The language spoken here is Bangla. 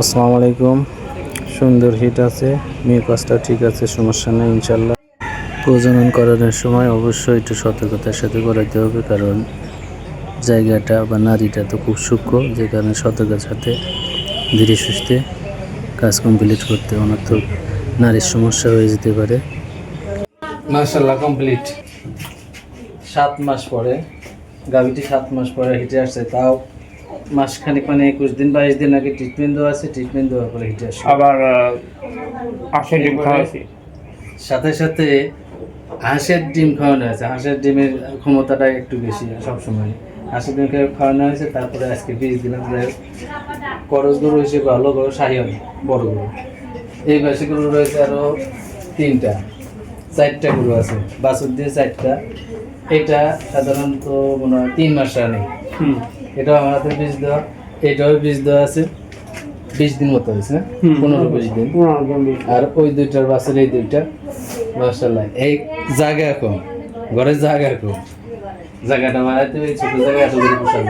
আসসালামু আলাইকুম। সুন্দর হিট আছে মিউকাসটা ঠিক আছে, সমস্যা নেই ইনশাল্লাহ প্রজনন করানোর সময় অবশ্যই একটু সতর্কতার সাথে করাতে হবে, কারণ জায়গাটা বা নারীটা তো খুব সূক্ষ্ম, যে কারণে সতর্কের সাথে ধীরে সুস্থে কাজ কমপ্লিট করতে তো নারীর সমস্যা হয়ে যেতে পারে। মার্শাল্লাহ কমপ্লিট সাত মাস পরে, গাভিটি সাত মাস পরে হিটে আসছে, তাও মাসখানেক মানে একুশ দিন বাইশ দিন আগে ট্রিটমেন্ট দেওয়া আছে ট্রিটমেন্ট দেওয়ার পরে হিটে আসছে আবার আশে ডিম খাওয়াইছি সাথে সাথে হাঁসের ডিম খাওয়ানো হয়েছে হাঁসের ডিমের ক্ষমতাটা একটু বেশি সবসময়। হাঁসের ডিম খেয়ে খাওয়ানো হয়েছে তারপরে আজকে বীজ দিলাম। করজ গরু হিসেবে ভালো গরু শাহিয়াল বড় গরু। এই বাসি গরু রয়েছে আরও তিনটা চারটা গরু আছে। বাছুর দিয়ে চারটা। এটা সাধারণত মনে হয় তিন মাস রানিং। হুম। এটাও আমার হাতে বীজ দেওয়া এটাও বীজ দেওয়া আছে। বিশ দিন মতো হয়েছে না পনেরো বিশ দিন। আর ওই দুইটার বাসের এই দুইটা। মার্শাল্লাহ এই জায়গা কম ঘরের জায়গা কম জায়গাটা বাড়াইতে ওই ছোট জায়গা এত করে পোষা